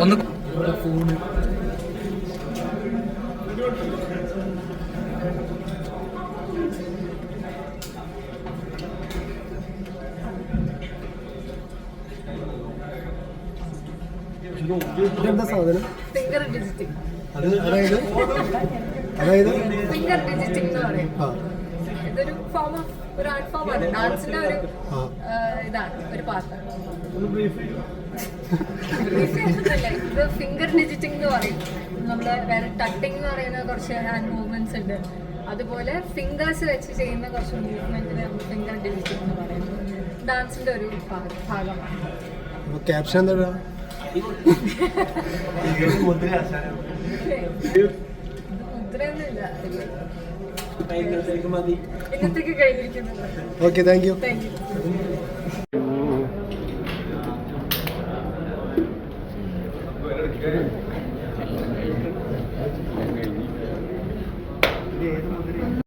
ഒന്ന് സാധനം? ഫിംഗർ ഡിജിറ്റിംഗ് അത് അതായത് അതായത് ഫിംഗർ ഡിജിറ്റിംഗ് എന്ന് പറയും. നമ്മൾ ഇതൊരു ഫോം ഓഫ് ഒരു ആർട്ട് ഫോം ആണ്. ഡാൻസിന്റെ ഒരു ഇതാണ് ഒരു പാർട്ടാണ് ഇത് ഫിംഗർ ഡിജിറ്റിംഗ് എന്ന് പറയും. നമ്മൾ വേറെ ടട്ടിംഗ് എന്ന് പറയുന്ന കുറച്ച് ഹാൻഡ് മൂവ്മെന്റ്സ് ഉണ്ട്. അതുപോലെ ഫിംഗേഴ്സ് വെച്ച് ചെയ്യുന്ന കുറച്ച് മൂവ്മെന്റിന് ഫിംഗർ ഡിജിറ്റിംഗ് എന്ന് പറയുന്നത് ഡാൻസിന്റെ ഒരു ഭാഗ- ഭാഗമാണ്. ക്യാപ്ഷൻ എന്താ okay thank you thank you